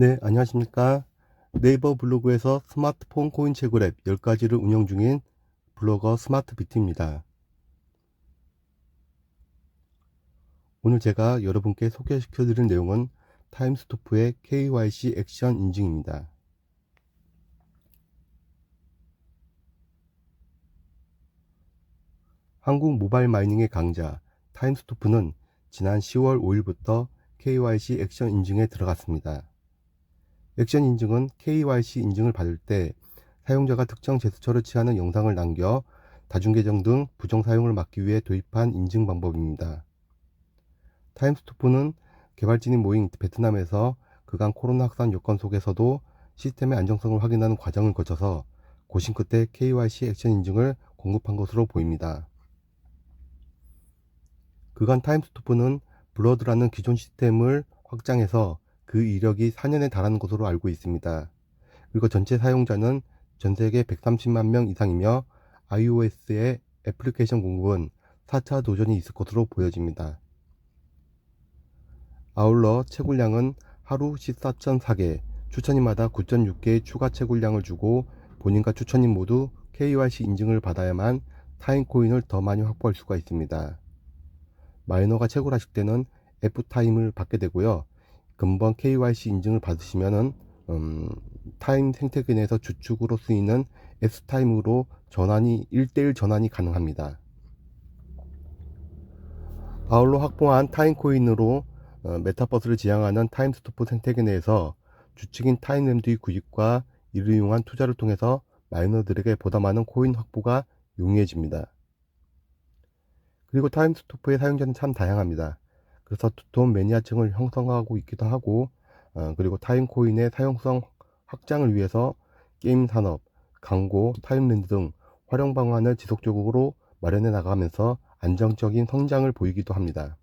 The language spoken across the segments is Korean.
네, 안녕하십니까. 네이버 블로그에서 스마트폰 코인 채굴 앱 10가지를 운영 중인 블로거 스마트 비트입니다. 오늘 제가 여러분께 소개시켜 드릴 내용은 타임스토프의 KYC 액션 인증입니다. 한국 모바일 마이닝의 강자 타임스토프는 지난 10월 5일부터 KYC 액션 인증에 들어갔습니다. 액션 인증은 KYC 인증을 받을 때 사용자가 특정 제스처를 취하는 영상을 남겨 다중계정 등 부정 사용을 막기 위해 도입한 인증 방법입니다. 타임스토프는 개발진이 모인 베트남에서 그간 코로나 확산 여건 속에서도 시스템의 안정성을 확인하는 과정을 거쳐서 고심 끝에 KYC 액션 인증을 공급한 것으로 보입니다. 그간 타임스토프는 블러드라는 기존 시스템을 확장해서 그 이력이 4년에 달하는 것으로 알고 있습니다. 그리고 전체 사용자는 전 세계 130만 명 이상이며 iOS의 애플리케이션 공급은 4차 도전이 있을 것으로 보여집니다. 아울러 채굴량은 하루 14.4개, 추천인마다 9.6개의 추가 채굴량을 주고 본인과 추천인 모두 KYC 인증을 받아야만 타임코인을 더 많이 확보할 수가 있습니다. 마이너가 채굴하실 때는 F타임을 받게 되고요. 근본 KYC 인증을 받으시면은 음, 타임 생태계 내에서 주축으로 쓰이는 S타임으로 전환이 1대1 전환이 가능합니다. 아울러 확보한 타임코인으로 어, 메타버스를 지향하는 타임스토프 생태계 내에서 주축인 타임램드의 구입과 이를 이용한 투자를 통해서 마이너들에게 보다 많은 코인 확보가 용이해집니다. 그리고 타임스토프의 사용자는 참 다양합니다. 그래서 두터운 매니아층을 형성하고 있기도 하고 어, 그리고 타임코인의 사용성 확장을 위해서 게임 산업, 광고, 타임랜드 등 활용 방안을 지속적으로 마련해 나가면서 안정적인 성장을 보이기도 합니다.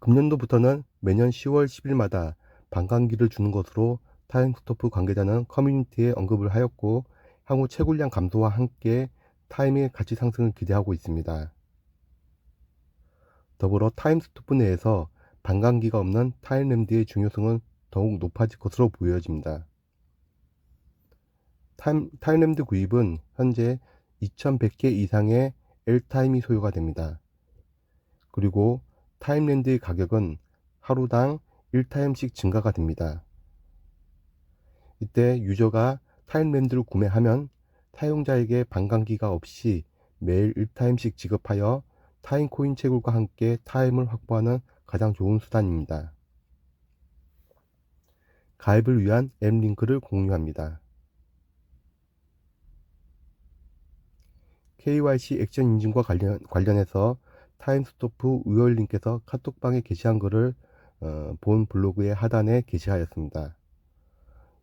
금년도부터는 매년 10월 10일마다 반감기를 주는 것으로 타임스토프 관계자는 커뮤니티에 언급을 하였고 향후 채굴량 감소와 함께 타임의 가치 상승을 기대하고 있습니다. 더불어 타임스토프 내에서 반감기가 없는 타임램드의 중요성은 더욱 높아질 것으로 보여집니다. 타임, 타임램드 구입은 현재 2100개 이상의 L타임이 소요가 됩니다. 그리고 타임랜드의 가격은 하루당 1타임씩 증가가 됩니다. 이때 유저가 타임랜드를 구매하면 사용자에게 반감기가 없이 매일 1타임씩 지급하여 타임 코인 채굴과 함께 타임을 확보하는 가장 좋은 수단입니다. 가입을 위한 앱 링크를 공유합니다. KYC 액션 인증과 관련, 관련해서 타임스토프 의원님께서 카톡방에 게시한 글을 어, 본 블로그의 하단에 게시하였습니다.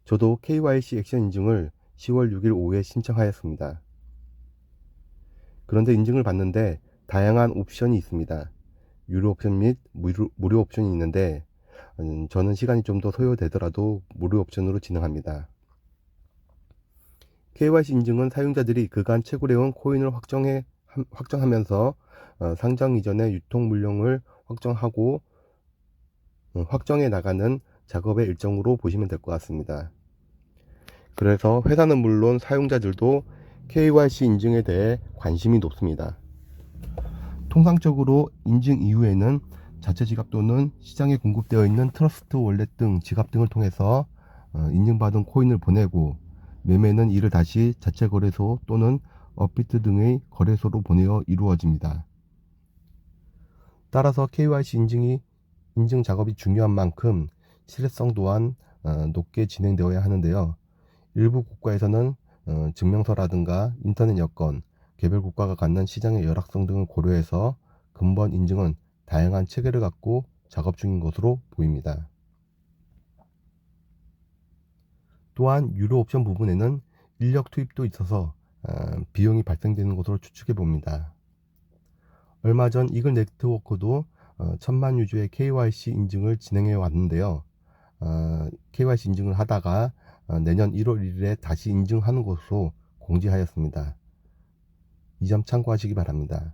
저도 KYC 액션 인증을 10월 6일 오후에 신청하였습니다. 그런데 인증을 받는데 다양한 옵션이 있습니다. 유료 옵션 및 무료, 무료 옵션이 있는데 음, 저는 시간이 좀 더 소요되더라도 무료 옵션으로 진행합니다. KYC 인증은 사용자들이 그간 채굴해온 코인을 확정해, 확정하면서 어, 상장 이전에 유통 물량을 확정하고 어, 확정해 나가는 작업의 일정으로 보시면 될 것 같습니다. 그래서 회사는 물론 사용자들도 KYC 인증에 대해 관심이 높습니다. 통상적으로 인증 이후에는 자체 지갑 또는 시장에 공급되어 있는 트러스트 월렛 등 지갑 등을 통해서 어, 인증받은 코인을 보내고 매매는 이를 다시 자체 거래소 또는 업비트 등의 거래소로 보내어 이루어집니다. 따라서 KYC 인증이 인증 작업이 중요한 만큼 실효성 또한 어, 높게 진행되어야 하는데요. 일부 국가에서는 어, 증명서라든가 인터넷 여건, 개별 국가가 갖는 시장의 열악성 등을 고려해서 근본 인증은 다양한 체계를 갖고 작업 중인 것으로 보입니다. 또한 유료 옵션 부분에는 인력 투입도 있어서 어, 비용이 발생되는 것으로 추측해 봅니다. 얼마 전 이글 네트워크도 어, 천만 유저의 KYC 인증을 진행해 왔는데요. 어, KYC 인증을 하다가 내년 1월 1일에 다시 인증하는 것으로 공지하였습니다. 이 점 참고하시기 바랍니다.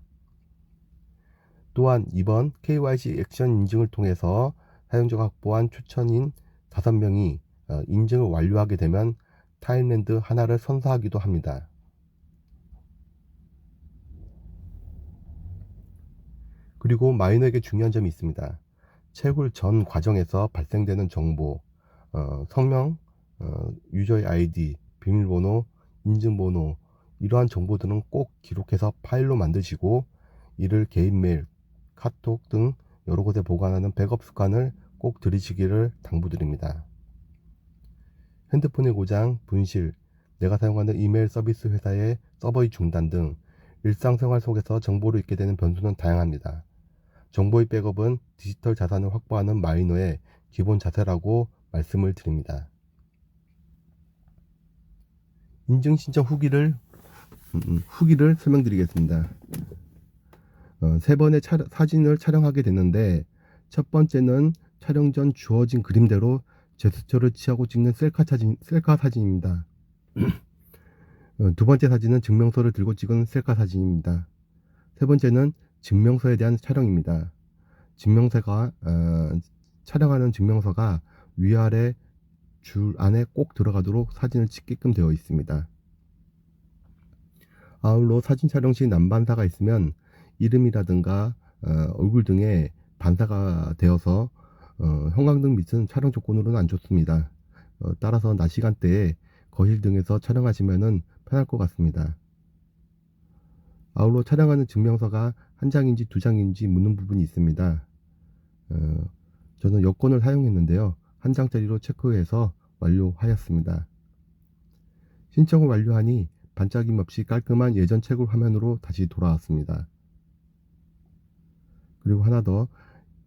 또한 이번 KYC 액션 인증을 통해서 사용자가 확보한 추천인 다섯 명이 어, 인증을 완료하게 되면 타임랜드 하나를 선사하기도 합니다. 그리고 마이너에게 중요한 점이 있습니다. 채굴 전 과정에서 발생되는 정보, 어, 성명, 어, 유저의 아이디, 비밀번호, 인증번호 이러한 정보들은 꼭 기록해서 파일로 만드시고 이를 개인 메일, 카톡 등 여러 곳에 보관하는 백업 습관을 꼭 들이시기를 당부드립니다. 핸드폰의 고장, 분실, 내가 사용하는 이메일 서비스 회사의 서버의 중단 등 일상생활 속에서 정보를 잊게 되는 변수는 다양합니다. 정보의 백업은 디지털 자산을 확보하는 마이너의 기본 자세라고 말씀을 드립니다. 인증 신청 후기를 음, 음, 후기를 설명드리겠습니다. 어, 세 번의 차, 사진을 촬영하게 됐는데 첫 번째는 촬영 전 주어진 그림대로 제스처를 취하고 찍는 셀카 사진 셀카 사진입니다. 어, 두 번째 사진은 증명서를 들고 찍은 셀카 사진입니다. 세 번째는 증명서에 대한 촬영입니다. 증명서가 어, 촬영하는 증명서가 위아래 줄 안에 꼭 들어가도록 사진을 찍게끔 되어 있습니다. 아울러 사진 촬영 시 난반사가 있으면 이름이라든가 어, 얼굴 등에 반사가 되어서 어, 형광등 밑은 촬영 조건으로는 안 좋습니다. 어, 따라서 낮 시간대에 거실 등에서 촬영하시면 편할 것 같습니다. 아울러 촬영하는 증명서가 한 장인지 두 장인지 묻는 부분이 있습니다. 어, 저는 여권을 사용했는데요. 한 장짜리로 체크해서 완료하였습니다. 신청을 완료하니 반짝임 없이 깔끔한 예전 채굴 화면으로 다시 돌아왔습니다. 그리고 하나 더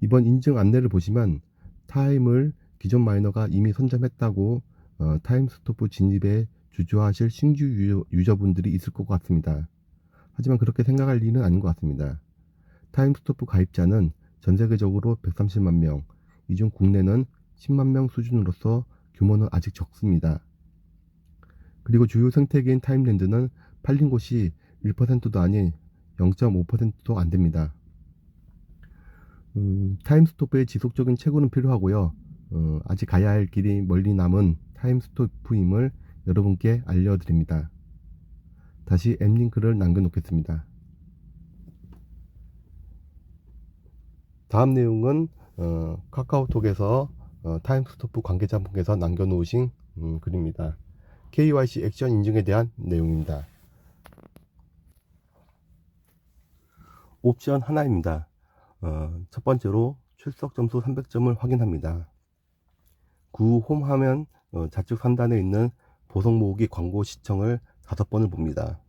이번 인증 안내를 보시면 타임을 기존 마이너가 이미 선점했다고 어, 타임스토프 진입에 주저하실 신규 유저, 유저분들이 있을 것 같습니다. 하지만 그렇게 생각할 일은 아닌 것 같습니다. 타임스토프 가입자는 전 세계적으로 130만 명, 이 중 국내는 10만 명 수준으로서 규모는 아직 적습니다. 그리고 주요 생태계인 타임랜드는 팔린 곳이 1%도 아닌 0.5%도 안 됩니다. 음, 타임스토프의 지속적인 채굴은 필요하고요. 어, 아직 가야 할 길이 멀리 남은 타임스토프임을 여러분께 알려드립니다. 다시 앱 링크를 남겨놓겠습니다. 다음 내용은 어, 카카오톡에서 어, 타임스토프 관계자분께서 남겨놓으신 음, 글입니다. KYC 액션 인증에 대한 내용입니다. 옵션 하나입니다. 어, 첫 번째로 출석 점수 300점을 확인합니다. 구 홈 화면 어, 좌측 상단에 있는 보석 모으기 광고 시청을 다섯 번을 봅니다.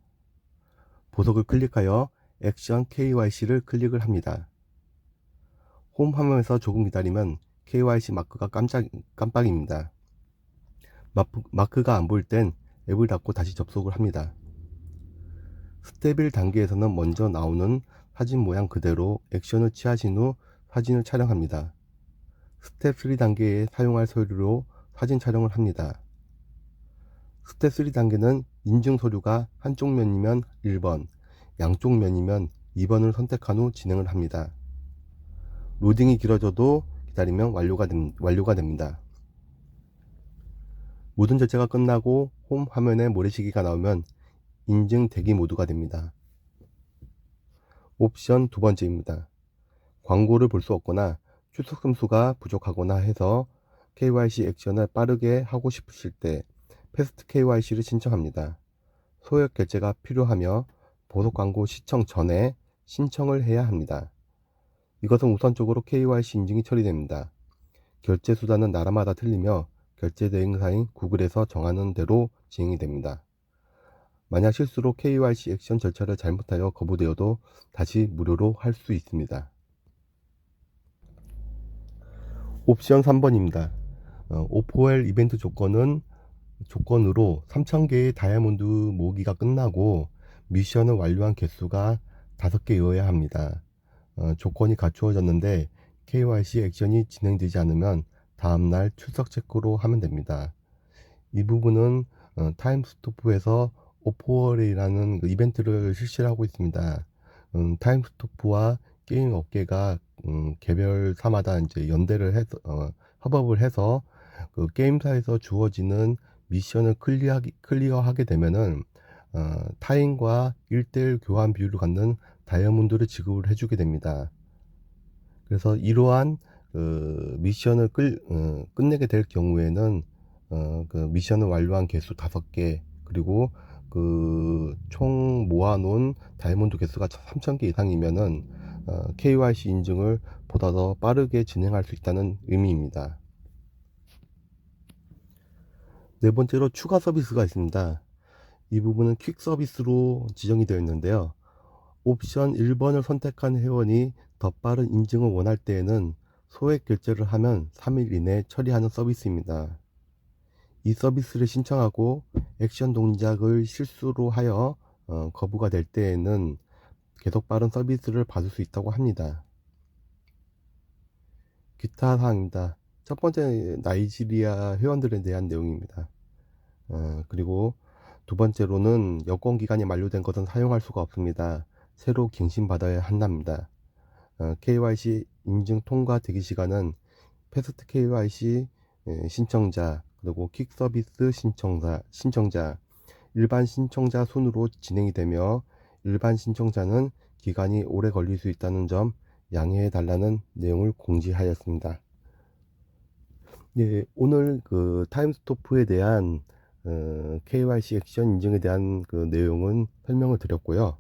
보석을 클릭하여 액션 KYC를 클릭을 합니다. 홈 화면에서 조금 기다리면 KYC 마크가 깜짝, 깜빡입니다. 마크, 가 안 보일 땐 앱을 닫고 다시 접속을 합니다. 1 단계에서는 먼저 나오는 사진 모양 그대로 액션을 취하신 후 사진을 촬영합니다. 스텝 3 단계에 사용할 서류로 사진 촬영을 합니다. 스텝 3 단계는 인증 서류가 한쪽 면이면 1번, 양쪽 면이면 2번을 선택한 후 진행을 합니다. 로딩이 길어져도 기다리면 완료가, 됨, 완료가 됩니다. 모든 절차가 끝나고 홈 화면에 모래시계가 나오면 인증 대기 모드가 됩니다. 옵션 두 번째입니다. 광고를 볼 수 없거나 출석 점수가 부족하거나 해서 KYC 액션을 빠르게 하고 싶으실 때 패스트 KYC를 신청합니다. 소액 결제가 필요하며 보석 광고 시청 전에 신청을 해야 합니다. 이것은 우선적으로 KYC 인증이 처리됩니다. 결제 수단은 나라마다 틀리며 결제 대행사인 구글에서 정하는 대로 진행이 됩니다. 만약 실수로 KYC 액션 절차를 잘못하여 거부되어도 다시 무료로 할 수 있습니다. 옵션 3번입니다. 어, O4L 이벤트 조건은 조건으로 3,000개의 다이아몬드 모으기가 끝나고 미션을 완료한 개수가 5개여야 합니다. 어, 조건이 갖추어졌는데 KYC 액션이 진행되지 않으면 다음날 출석 체크로 하면 됩니다. 이 부분은 어, 타임스토프에서 오포월이라는 그 이벤트를 실시를 하고 있습니다. 음, 타임스토프와 게임 업계가 음, 개별 사마다 이제 연대를 해서 어, 협업을 해서 그 게임사에서 주어지는 미션을 클리어하기, 클리어하게 되면은 어, 타인과 1대1 교환 비율을 갖는 다이아몬드를 지급을 해주게 됩니다. 그래서 이러한 그 미션을 끌, 어, 끝내게 될 경우에는 어, 그 미션을 완료한 개수 5개 그리고 그 총 모아놓은 다이아몬드 개수가 3,000개 이상이면은 어, KYC 인증을 보다 더 빠르게 진행할 수 있다는 의미입니다. 네 번째로 추가 서비스가 있습니다. 이 부분은 퀵 서비스로 지정이 되어 있는데요. 옵션 1번을 선택한 회원이 더 빠른 인증을 원할 때에는 소액 결제를 하면 3일 이내 처리하는 서비스입니다. 이 서비스를 신청하고 액션 동작을 실수로 하여 어, 거부가 될 때에는 계속 빠른 서비스를 받을 수 있다고 합니다. 기타 사항입니다. 첫 번째 나이지리아 회원들에 대한 내용입니다. 어, 그리고 두 번째로는 여권 기간이 만료된 것은 사용할 수가 없습니다. 새로 갱신받아야 한답니다. 어, KYC 인증 통과 대기 시간은 패스트 KYC 예, 신청자 그리고 퀵 서비스 신청자 신청자 일반 신청자 순으로 진행이 되며 일반 신청자는 기간이 오래 걸릴 수 있다는 점 양해해 달라는 내용을 공지하였습니다. 예, 오늘 그 타임스토프에 대한 어, KYC 액션 인증에 대한 그 내용은 설명을 드렸고요.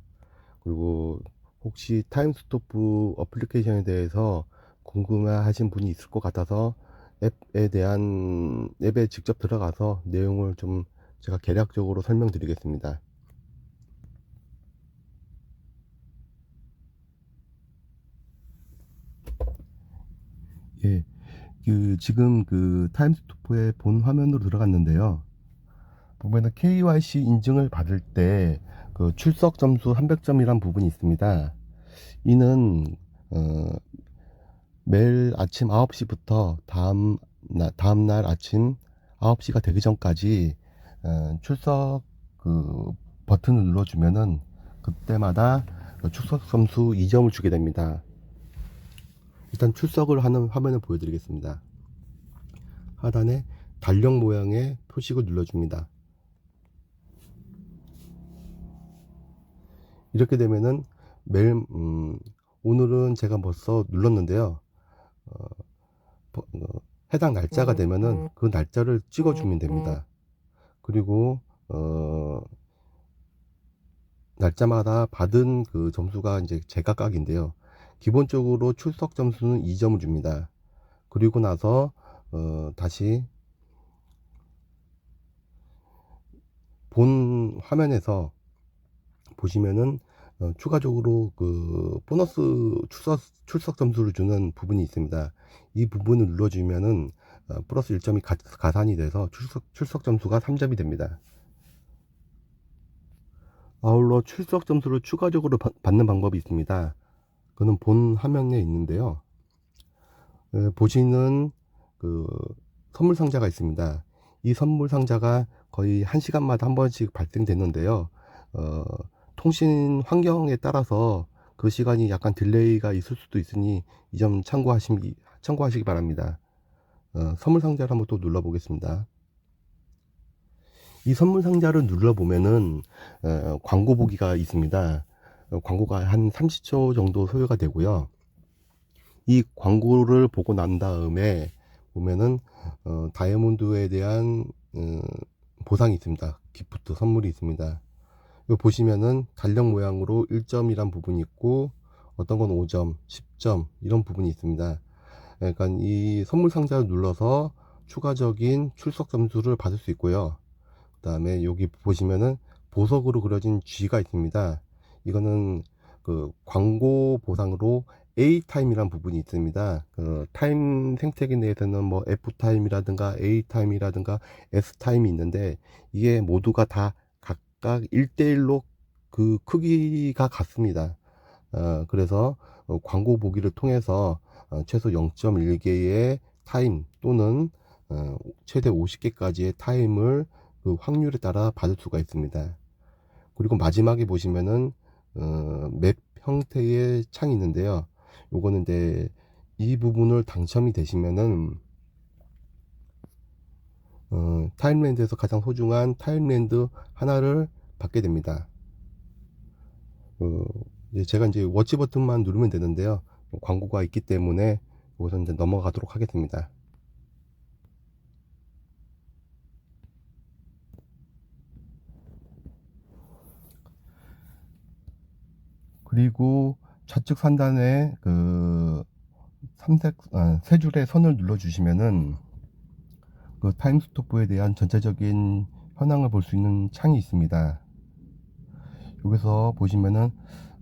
그리고 혹시 타임스토프 어플리케이션에 대해서 궁금해하신 분이 있을 것 같아서 앱에 대한 앱에 직접 들어가서 내용을 좀 제가 개략적으로 설명드리겠습니다. 예, 그 지금 그 타임스토프의 본 화면으로 들어갔는데요. 보면은 KYC 인증을 받을 때 그 출석 점수 300점이란 부분이 있습니다. 이는 어, 매일 아침 9시부터 다음 나, 다음 날 아침 9시가 되기 전까지 어, 출석 그 버튼을 눌러주면은 그때마다 그 출석 점수 2점을 주게 됩니다. 일단 출석을 하는 화면을 보여드리겠습니다. 하단에 달력 모양의 표식을 눌러줍니다. 이렇게 되면은 매일 음, 오늘은 제가 벌써 눌렀는데요. 어, 버- 어, 해당 날짜가 되면은 그 날짜를 찍어주면 됩니다. 그리고 어, 날짜마다 받은 그 점수가 이제 제각각인데요. 기본적으로 출석 점수는 2점을 줍니다. 그리고 나서 어, 다시 본 화면에서 보시면은 어, 추가적으로 그 보너스 출석, 출석 점수를 주는 부분이 있습니다. 이 부분을 눌러주면은 어, 플러스 1점이 가, 가산이 돼서 출석, 출석 점수가 3점이 됩니다. 아울러 출석 점수를 추가적으로 받- 받는 방법이 있습니다. 그는 본 화면에 있는데요. 에, 보시는 그 선물 상자가 있습니다. 이 선물 상자가 거의 한 시간마다 한 번씩 발생되는데요. 어, 통신 환경에 따라서 그 시간이 약간 딜레이가 있을 수도 있으니 이 점 참고하시기, 참고하시기 바랍니다. 어, 선물 상자를 한번 또 눌러보겠습니다. 이 선물 상자를 눌러보면은 어, 광고 보기가 있습니다. 어, 광고가 한 30초 정도 소요가 되고요. 이 광고를 보고 난 다음에 보면은 어, 다이아몬드에 대한 음, 보상이 있습니다. 기프트 선물이 있습니다. 이거 보시면은 달력 모양으로 1점이란 부분이 있고 어떤 건 5점, 10점 이런 부분이 있습니다. 그러니까 이 선물 상자를 눌러서 추가적인 출석 점수를 받을 수 있고요. 그 다음에 여기 보시면은 보석으로 그려진 G가 있습니다. 이거는 그 광고 보상으로 A 타임이란 부분이 있습니다. 그 타임 생태계 내에서는 뭐 F 타임이라든가 A 타임이라든가 S 타임이 있는데 이게 모두가 다 각각 1대1로 그 크기가 같습니다. 어, 그래서 어, 광고 보기를 통해서 어, 최소 0.1개의 타임 또는 어, 최대 50개까지의 타임을 그 확률에 따라 받을 수가 있습니다. 그리고 마지막에 보시면은 어, 맵 형태의 창이 있는데요. 요거는 이제 이 부분을 당첨이 되시면은 어, 타임랜드에서 가장 소중한 타임랜드 하나를 받게 됩니다. 어, 이제 제가 이제 워치 버튼만 누르면 되는데요. 광고가 있기 때문에 우선 이제 넘어가도록 하겠습니다. 그리고 좌측 상단에 그 삼색 아, 세 줄의 선을 눌러 주시면은 그 타임스토프에 대한 전체적인 현황을 볼 수 있는 창이 있습니다. 여기서 보시면은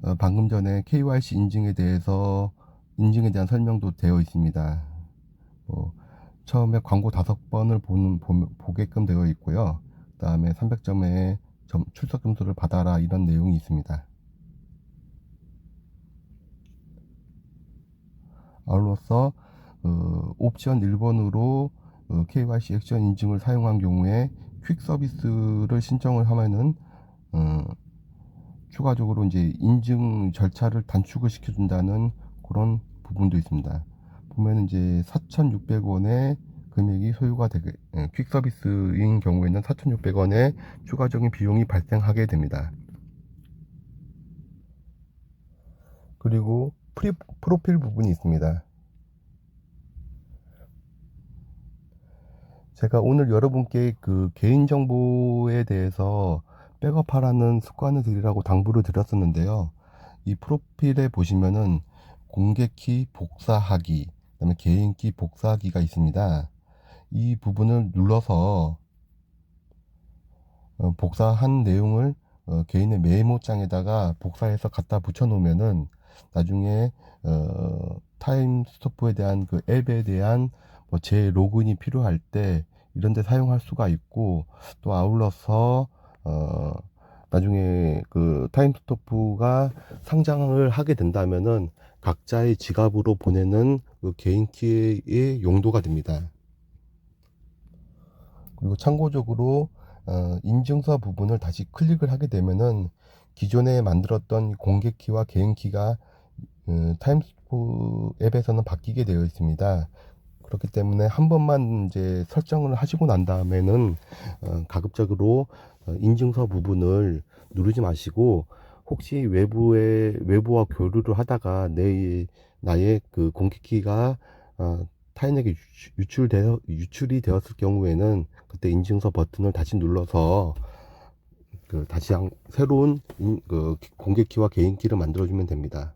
어, 방금 전에 KYC 인증에 대해서 인증에 대한 설명도 되어 있습니다. 뭐, 처음에 광고 다섯 번을 보는 보, 보게끔 되어 있고요. 그 다음에 300점의 출석 점수를 받아라 이런 내용이 있습니다. 아울러서 어, 옵션 1번으로 어, KYC 액션 인증을 사용한 경우에 퀵 서비스를 신청을 하면은 어, 추가적으로 이제 인증 절차를 단축을 시켜준다는 그런 부분도 있습니다. 보면 이제 4,600원의 금액이 소요가 되게 예, 퀵 서비스인 경우에는 4,600원의 추가적인 비용이 발생하게 됩니다. 그리고 프리, 프로필 부분이 있습니다. 제가 오늘 여러분께 그 개인정보에 대해서 백업하라는 습관을 들이라고 당부를 드렸었는데요. 이 프로필에 보시면은 공개키 복사하기, 그 다음에 개인키 복사하기가 있습니다. 이 부분을 눌러서 어, 복사한 내용을 어, 개인의 메모장에다가 복사해서 갖다 붙여 놓으면은 나중에 어, 타임 스토프에 대한 그 앱에 대한 뭐 제 로그인이 필요할 때 이런 데 사용할 수가 있고 또 아울러서 어 나중에 그 타임스토프가 상장을 하게 된다면은 각자의 지갑으로 보내는 그 개인 키의 용도가 됩니다. 그리고 참고적으로 어, 인증서 부분을 다시 클릭을 하게 되면은 기존에 만들었던 공개 키와 개인 키가 어, 타임스토프 앱에서는 바뀌게 되어 있습니다. 그렇기 때문에 한 번만 이제 설정을 하시고 난 다음에는 어, 가급적으로 어, 인증서 부분을 누르지 마시고 혹시 외부에 외부와 교류를 하다가 내 나의 그 공개키가 어, 타인에게 유출, 되어 유출이 되었을 경우에는 그때 인증서 버튼을 다시 눌러서 그 다시 한, 새로운 인, 그 공개키와 개인키를 만들어주면 됩니다.